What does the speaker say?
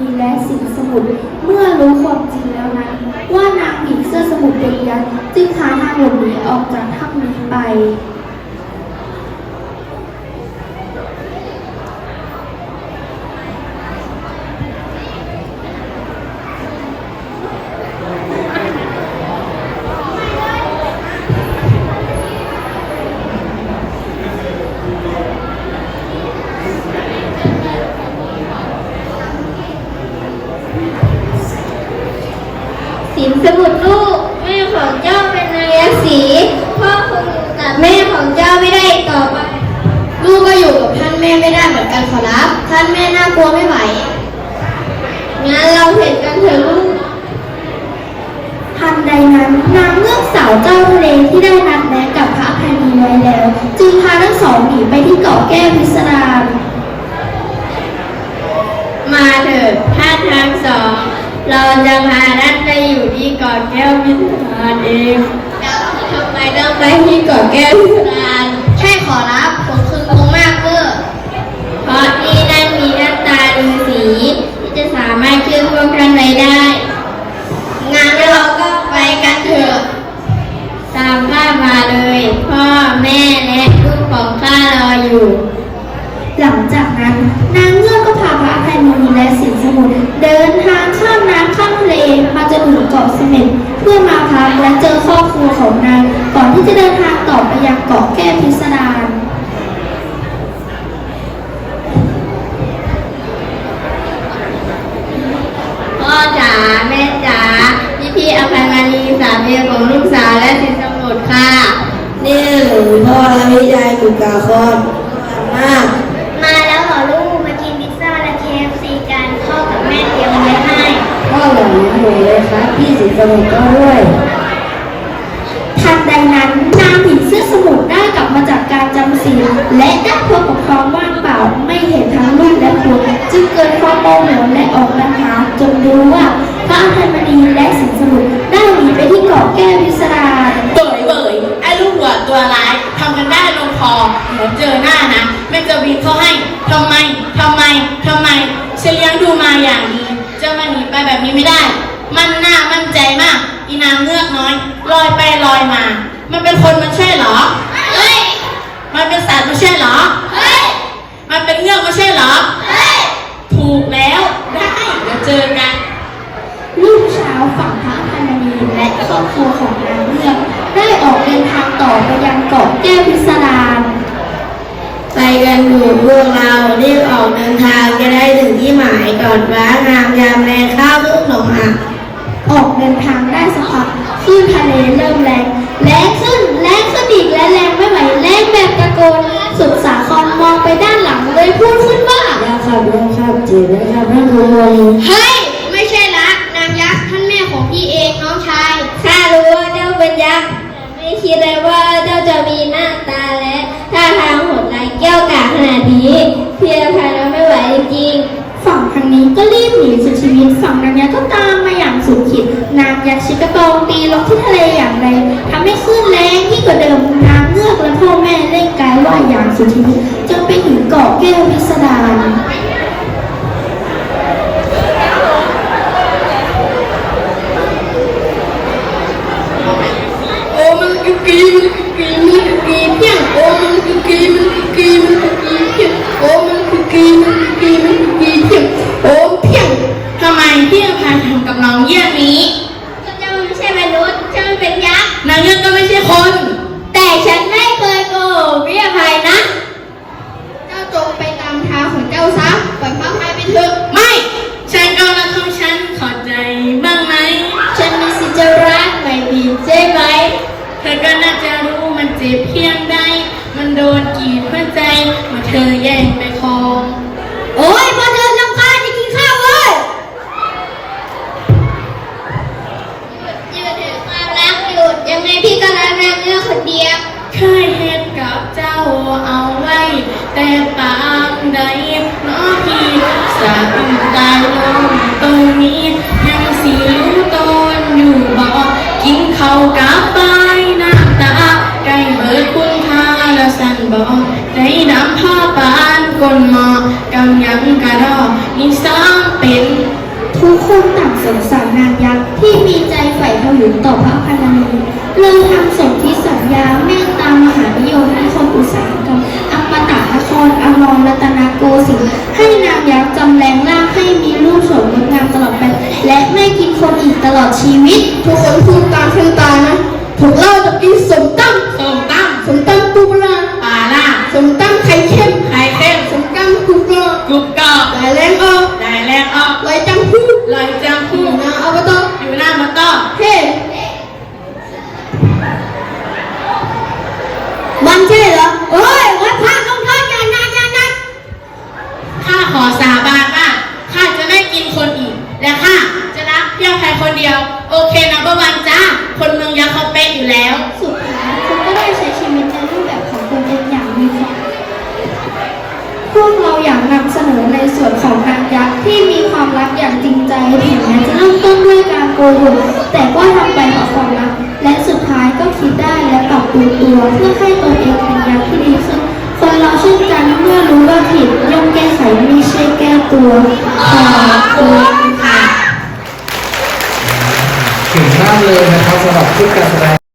มีและสิงสมุทรเมื่อรู้ความจริงแล้วนั้น ว่านางผีเสื้อสมุทรเป็นยักษ์จึงหาทางหลบหนีออกจากถ้ำนี้ไป สินสมุทรลูก แม่ของเจ้าเป็นนางยักษ์สีพ่อคงอยู่กับแม่ของเจ้าไม่ได้อีกต่อไป ลูกก็อยู่กับท่านแม่ไม่ได้เหมือนกันขอรับ ท่านแม่น่ากลัวไม่ไหว งั้นเราเห็นกันเถอะลูกทันใดนั้นนางเงือกสาวเจ้าทะเลที่ได้นัดแนะกับพระอภันีไว้แล้ว จึงพาทั้งสองหนีไปที่เกาะแก้วพิสดารมาเถิดท่านทั้งสอง เราจะพาท่านไปอยู่ที่เกาะแก้วพิสดารเองทำไมต้องไปที่เกาะแก้วพิสดาร เกาะเสม็ดเพื่อมาพักและเจอครอบครัวของนางก่อนที่จะเดินทางต่อไปยังเกาะแก้วพิสดารพ่อจ๋าแม่จ๋าพี่พี่อภัยมณีสามีของลูกสาวและสินสมุทรค่ะนี่หรือพ่อและพี่ชายกุกาคอนมาก มาแล้วเหรอลูกมากินพิซซ่าและ KFC กันพ่อกับแม่เตรียมไว้ให้ พ่อหล่อเลี้ยงหนูเลยครับพี่สิงสมุทรก็ด้วยทันใดนั้นนางผีเสื้อสมุทรได้กลับมาจากการจำศีลและได้พบกับความว่างเปล่าไม่เห็นทั้งลูกและผัวจึงเกิดความโมโหและออกดันหาจนรู้ว่าพระอภัยมณีและสินสมุทรได้หนีไปที่เกาะแก้วพิสดารเบยเบยไอ้ลูกหัวตัวร้ายทำกันได้ลงคอเดี๋ยวเจอหน้านะแม่จะวีเขาให้ทำไมทำไมทำไมฉันเลี้ยงดูมาอย่างดี จะมาหนีไปแบบนี้ไม่ได้ มันหน้ามั่นใจมาก อีนางเงือกน้อย ลอยไปลอยมา มันเป็นคนมันใช่เหรอ เฮ้ย มันเป็นสัตว์ไม่ใช่เหรอ เฮ้ย มันเป็นเงือกไม่ใช่เหรอ เฮ้ย ถูกแล้วได้เดี๋ยวเจอกัน ลูกเช้าฝั่งพระอภัยมณีและครอบครัวของนางเงือกได้ออกเดินทางต่อไปยังเกาะแก้วพิสดารไปกันหมู่พวกเรารีบออกเดินทางจะได้ถึงที่หมายก่อนฟ้า จีบนะครับท่านครูโมลีเฮ้ย ไม่ใช่ละนางยักษ์ท่านแม่ของพี่เองน้องชายข้ารู้ว่าเจ้าเป็นยักษ์แต่ไม่คิดเลยว่าเจ้าจะมีหน้าตาและท่าทางโหดร้ายเกี้ยวกาจขนาดนี้เพียรพายเราไม่ไหวจริงๆฝั่งทางนี้ก็รีบหนีสุดชีวิตฝั่งนางยักษ์ก็ตามมาอย่างสุดขีดนางยักษ์ชิกระโปองตีลงที่ทะเลอย่างแรงทำให้คลื่นแรงยิ่งกว่าเดิมนางเงือกและพ่อแม่เล่นกายว่ายอย่างสุดชีวิตจนไปถึงเกาะแก้วพิสดาร เพียงใด มันโดนกีดหัวใจมาเธอแย่งไปครองโอ้ยพอเธอลำคาจะกินข้าวเลยหยุดหยุดเอะความรักหยุดยังไงพี่ก็รักนางเงือกคนเดียวเคยเห็นกับเจ้าเอาไว้ แต่ปางใดน้อพี่สาตายลง สารนางยักษ์ที่มีใจใฝ่พยุงต่อพระอภัยมณีเลยทำสนธิสัญญาเมตตามหานิยมนิคมอุตสาหกรรมอมตะนครอมรรัตนโกสินทร์ให้นางยักษ์จำแรงร่างให้มีรูปสวยงดงามตลอดไป และไม่กินคนอีกตลอดชีวิต ทุกคนพูดตามฉันตานะพวกเราจะกินสมตั้มส้มตั้มสมตั้ม ลอยจังคูนะเอาไปต่ออยู่หน้ามันต้อเฮ้มันใช่เหรอเอ้ยวัดพระลงทษอย่านานอย่านานข้าขอสาบานว่าข้าจะไม่กินคนอีก และข้าจะรักเพียงใครคนเดียว โอเคนะประวันจ้า คนเมืองยักษ์เขาเป็นอยู่แล้ว สุดท้ายคุณก็ได้ใช้ชีวิตในรูปแบบของตนเองอย่างมีความพวกเราอยาก ที่มีความรักอย่างจริงใจถึงแม้จะเริ่มต้นด้วยการโกหกแต่ก็ทำไปเพราะความรัก และสุดท้ายก็คิดได้และปรับปรุงตัวเพื่อให้ตัวเองเป็นยักษ์ที่ดีขึ้นคนเราเช่นกันเมื่อรู้ว่าผิดย่อมแก้ไขไม่ใช่แก้ตัวขอบคุณค่ะเก่งมากเลยนะครับสำหรับชุดการแสดง